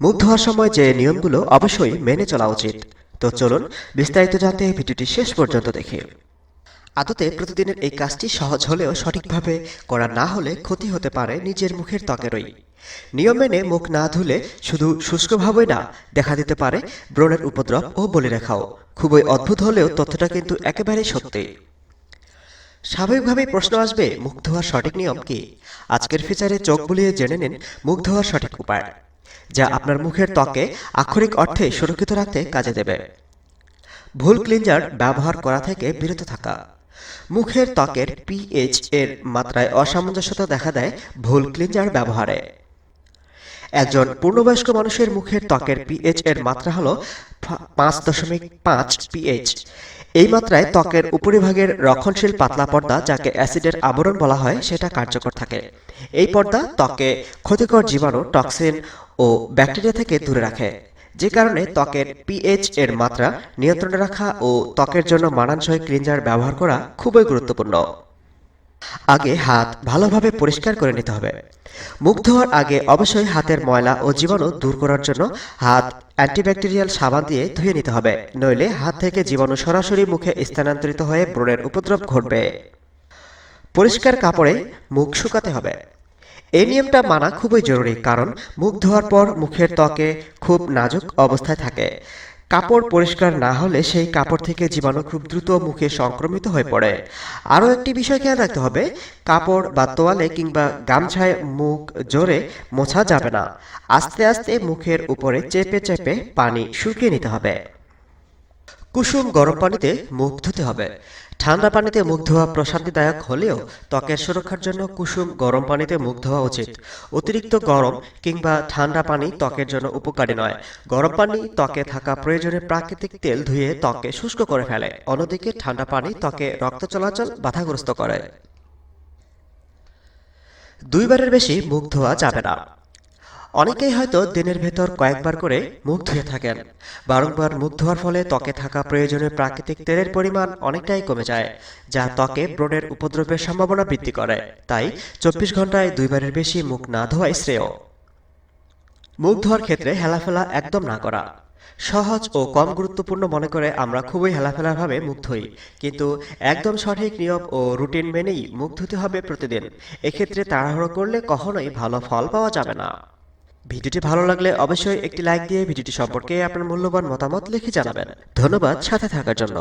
মুখ ধোয়ার সময় যে নিয়মগুলো অবশ্যই মেনে চলা উচিত। তো চলুন বিস্তারিত জানতে ভিডিওটি শেষ পর্যন্ত দেখে। আদতে প্রতিদিনের এই কাজটি সহজ হলেও সঠিকভাবে করা না হলে ক্ষতি হতে পারে নিজের মুখের ত্বকেরই। নিয়ম মেনে মুখ না ধুলে শুধু শুষ্কভাবে না দেখা দিতে পারে ব্রণের উপদ্রব ও বলে রেখাও খুবই অদ্ভুত হলেও তথ্যটা কিন্তু একেবারেই সত্যি। স্বাভাবিকভাবেই প্রশ্ন আসবে মুখ ধোয়ার সঠিক নিয়ম কি? আজকের ফিচারে চোখ বুলিয়ে জেনে নিন মুখ ধোয়ার সঠিক উপায়। যা আপনার মুখের ত্বকে আক্ষরিক অর্থে সুরক্ষিত রাখতে কাজে দেবে। ভুল ক্লিনজার ব্যবহার করা থেকে বিরত থাকা। মুখের ত্বকের পিএইচ এর মাত্রায় অসামঞ্জস্যতা দেখা দেয় ভুল ক্লিনজার ব্যবহারে। একজন পূর্ণবয়স্ক মানুষের মুখের ত্বকের পিএইচ এর মাত্রা হলো পাঁচ দশমিক পাঁচ পিএইচ এই মাত্রায় ত্বকের উপরিভাগের রক্ষণশীল পাতলা পর্দা যাকে অ্যাসিডের আবরণ বলা হয় সেটা কার্যকর থাকে। এই পর্দা ত্বকে ক্ষতিকর জীবাণু টক্সিন ও ব্যাকটেরিয়া থেকে দূরে রাখে, যে কারণে ত্বকের পিএইচ এর মাত্রা নিয়ন্ত্রণে রাখা ও ত্বকের জন্য মানানসই ক্লিনজার ব্যবহার করা খুবই গুরুত্বপূর্ণ। আগে হাত ভালোভাবে পরিষ্কার করে নিতে হবে। মুখ ধোয়ার আগে অবশ্যই হাতের ময়লা ও জীবাণু দূর করার জন্য হাত অ্যান্টিব্যাকটেরিয়াল সাবান দিয়ে ধুয়ে নিতে হবে, নইলে হাত থেকে জীবাণু সরাসরি মুখে স্থানান্তরিত হয়ে ব্রণের উপদ্রব ঘটবে। পরিষ্কার কাপড়ে মুখ শুকাতে হবে। এই নিয়মটা মানা খুবই জরুরি, কারণ মুখ ধোয়ার পর মুখের ত্বকে খুব নাজুক অবস্থায় থাকে। কাপড় পরিষ্কার না হলে সেই কাপড় থেকে জীবাণু খুব দ্রুত মুখে সংক্রমিত হয়ে পড়ে। আরও একটি বিষয় খেয়াল রাখতে হবে, কাপড় বা তোয়ালে কিংবা গামছায় মুখ জোরে মোছা যাবে না। আস্তে আস্তে মুখের উপরে চেপে চেপে পানি শুকিয়ে নিতে হবে। কুসুম গরম পানিতে মুখ ধুতে হবে। ঠান্ডা পানিতে মুখ ধোয়া প্রশান্তিদায়ক হলেও ত্বকের সুরক্ষার জন্য কুসুম গরম পানিতে মুখ ধোয়া উচিত। অতিরিক্ত গরম কিংবা ঠান্ডা পানি ত্বকের জন্য উপকারী নয়। গরম পানি ত্বকে থাকা প্রয়োজনীয় প্রাকৃতিক তেল ধুয়ে ত্বকে শুষ্ক করে ফেলে। অন্যদিকে ঠান্ডা পানি ত্বকে রক্ত চলাচল বাধাগ্রস্ত করে। দুইবারের বেশি মুখ ধোয়া যাবে না। অনেকেই হয়তো দিনের ভেতর কয়েকবার করে মুখ ধুয়ে থাকেন। বারংবার মুখ ধোয়ার ফলে ত্বকে থাকা প্রয়োজনীয় প্রাকৃতিক তেলের পরিমাণ অনেকটাই কমে যায়, যা ত্বকে ব্রণের উপদ্রবের সম্ভাবনা বৃদ্ধি করে। তাই চব্বিশ ঘন্টায় দুইবারের বেশি মুখ না ধোয়াই শ্রেয়। মুখ ধোয়ার ক্ষেত্রে হেলাফেলা একদম না করা। সহজ ও কম গুরুত্বপূর্ণ মনে করে আমরা খুবই হেলাফেলাভাবে মুখ ধুই, কিন্তু একদম সঠিক নিয়ম ও রুটিন মেনেই মুখ ধুতে হবে প্রতিদিন। এক্ষেত্রে তাড়াহুড়ো করলে কখনোই ভালো ফল পাওয়া যাবে না। ভিডিওটি ভালো লাগলে অবশ্যই একটি লাইক দিয়ে ভিডিওটি সম্পর্কে আপনার মূল্যবান মতামত লিখে জানাবেন। ধন্যবাদ সাথে থাকার জন্য।